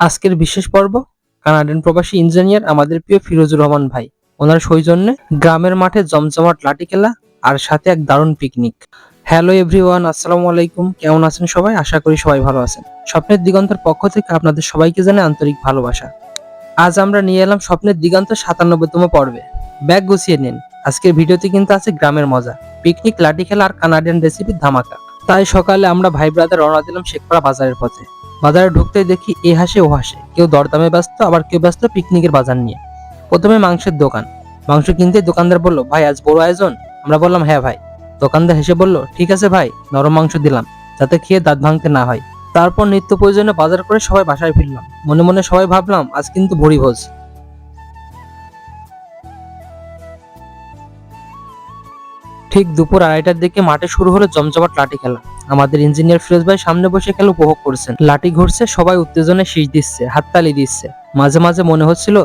আজকের বিশেষ পর্ব কানাডিয়ান প্রবাসী ইঞ্জিনিয়ার আমাদের প্রিয় ফিরোজুর রহমান ভাই। ওনার সৌজন্যে গ্রামের মাঠে জমজমাট লাঠি খেলা আর সাথে এক দারুণ পিকনিক হ্যালো এভরিওয়ান আসসালামু আলাইকুম। কেমন আছেন সবাই? আশা করি সবাই ভালো আছেন। স্বপ্নের দিগন্তের পক্ষ থেকে আপনাদের সবাইকে জানাই আন্তরিক ভালোবাসা। আজ আমরা নিয়ে এলাম স্বপ্নের দিগন্ত সাতানব্বইতম পর্বে। ব্যাগ গুছিয়ে নিন। আজকের ভিডিওতে কিন্তু আছে গ্রামের মজা পিকনিক লাঠি খেলা আর কানাডিয়ান রেসিপির ধামাকা। তাই সকালে আমরা ভাই ব্রাদার রওনা দিলাম শেখপাড়া বাজারের পথে। বাজারে ঢুকতেই দেখি এ হাসে, ও হাসে। কেউ দরদামে ব্যস্ত, আবার কেউ ব্যস্ত পিকনিকের বাজার নিয়ে। প্রথমে মাংসের দোকান। মাংস কিনতে দোকানদার বলল, ভাই, আজ বড় আয়োজন। আমরা বললাম হ্যাঁ ভাই। দোকানদার হেসে বলল, ঠিক আছে ভাই, নরম মাংস দিলাম, যাতে খেয়ে দাঁত ভাঙতে না হয়। তারপর নিত্য প্রয়োজনে বাজার করে সবাই বাসায় ফিরলাম। মনে মনে সবাই ভাবলাম, আজ কিন্তু ভরি ভোজ। ঠিক দুপুর আড়াইটার দিকে মাঠে শুরু হলো জমজমাট লাঠি খেলা। আমাদের ইঞ্জিনিয়ার ফিরোজ ভাই সামনে বসে খেলা উপভোগ করছেন। লাঠি ঘুরছে, সবাই উত্তেজনায় শীষ দিচ্ছে, হাততালি দিচ্ছে। মাঝে মাঝে মনে হচ্ছিল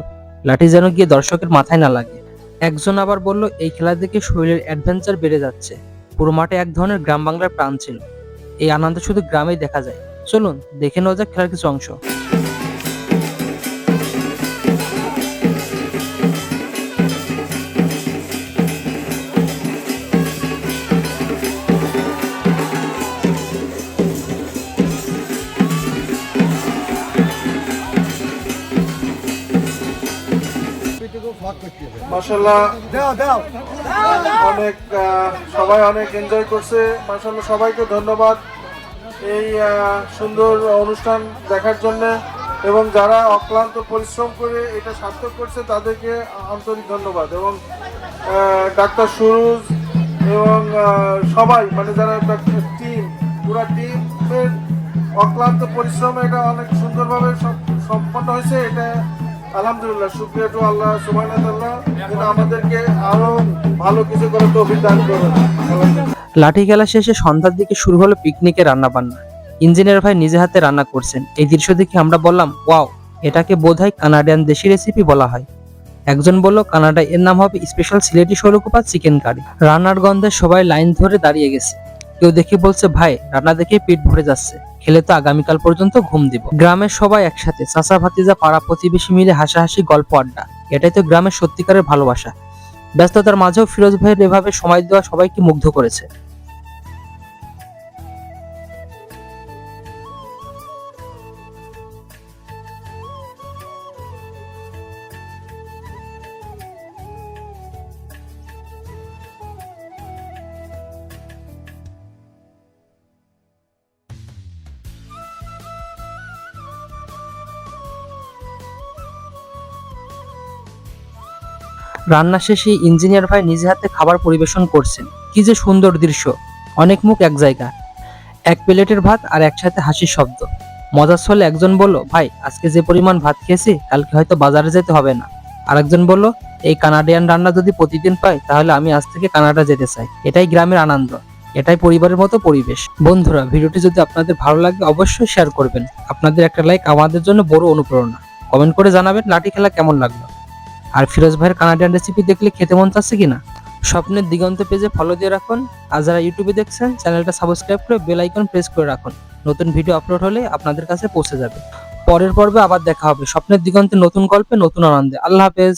লাঠি যেন গিয়ে দর্শকের মাথায় না লাগে। একজন আবার বলল, এই খেলা দেখে শরীরের অ্যাডভেঞ্চার বেড়ে যাচ্ছে। পুরো মাঠে এক ধরনের গ্রাম বাংলার প্রাণ ছিল। এই আনন্দ শুধু গ্রামেই দেখা যায়। চলুন, দেখে নেওয়া যাক খেলার কিছু অংশ। মাসাল্লাহ দাও দাও। অনেক সবাই অনেক এনজয় করছে। মাসাল্লাহ সবাইকে ধন্যবাদ এই সুন্দর অনুষ্ঠান দেখার জন্য। এবং যারা অক্লান্ত পরিশ্রম করে এটা সার্থক করছে তাদেরকে আন্তরিক ধন্যবাদ। এবং ডাক্তার সুরুজ এবং সবাই মানে যারা টিম পুরা টিমের অক্লান্ত পরিশ্রম এটা অনেক সুন্দরভাবে সম- সম্পন্ন হয়েছে এটা আলহামদুলিল্লাহ, শুক্রিয়া টু আল্লাহ সুবাহ আমাদেরকে আরও ভালো কিছু করে তৌফিক দান করুন। লাঠি খেলা শেষে সন্ধ্যার দিকে শুরু হলো পিকনিকের রান্না বান্না ইঞ্জিনিয়ার ভাই নিজে হাতে রান্না করছেন। এই দৃশ্য দেখে আমরা বললাম, ওয়াও, এটাকে বোধহয় কানাডিয়ান দেশি রেসিপি বলা হয়। একজন বলল, কানাডায় এর নাম হবে special Sylheti Shailkupa chicken curry রান্নার গন্ধে সবাই লাইন ধরে দাঁড়িয়ে গেছে। কেউ দেখে বলছে, ভাই, রান্না দেখে পেট ভরে যাচ্ছে। খেলে তো আগামীকাল পর্যন্ত ঘুম দিব। গ্রামের সবাই একসাথে, চাচা, ভাতিজা, পাড়া প্রতিবেশী মিলে হাসাহাসি, গল্প, আড্ডা। এটাই তো গ্রামের সত্যিকারের ভালোবাসা। ব্যস্ততার মাঝেও ফিরোজ ভাইয়ের এভাবে সময় দেওয়া সবাইকে মুগ্ধ করেছে। রান্না শেষে ইঞ্জিনিয়ার ভাই নিজে হাতে খাবার পরিবেশন করছেন। কি যে সুন্দর দৃশ্য। অনেক মুখ এক জায়গা। এক প্লেটের ভাত আর একসাথে হাসির শব্দ। মজার ছলে একজন বলল, ভাই, আজকে যে পরিমাণ ভাত খেয়েছি, কালকে হয়তো বাজারে যেতে হবে না। আরেকজন বলল, এই কানাডিয়ান রান্না যদি প্রতিদিন পাই, তাহলে আমি আজ থেকে কানাডা যেতে চাই। এটাই গ্রামের আনন্দ। এটাই পরিবারের মতো পরিবেশ। বন্ধুরা, ভিডিওটি যদি আপনাদের ভালো লাগে, অবশ্যই শেয়ার করবেন। আপনাদের একটা লাইক আমাদের জন্য বড় অনুপ্রেরণা। কমেন্ট করে জানাবেন লাঠি খেলা কেমন লাগল। আর ফিরোজ ভাইয়ের কানাডিয়ান রেসিপি দেখলে খেতে মন চাচ্ছে কিনা? স্বপ্নের দিগন্ত পেজে ফলো দিয়ে রাখুন। আর যারা ইউটিউবে দেখছেন চ্যানেলটা সাবস্ক্রাইব করে বেল আইকন প্রেস করে রাখুন। নতুন ভিডিও আপলোড হলে আপনাদের কাছে পৌঁছে যাবে। পরের পর্বে আবার দেখা হবে। স্বপ্নের দিগন্তে নতুন গল্পে নতুন আনন্দে। আল্লাহ হাফেজ।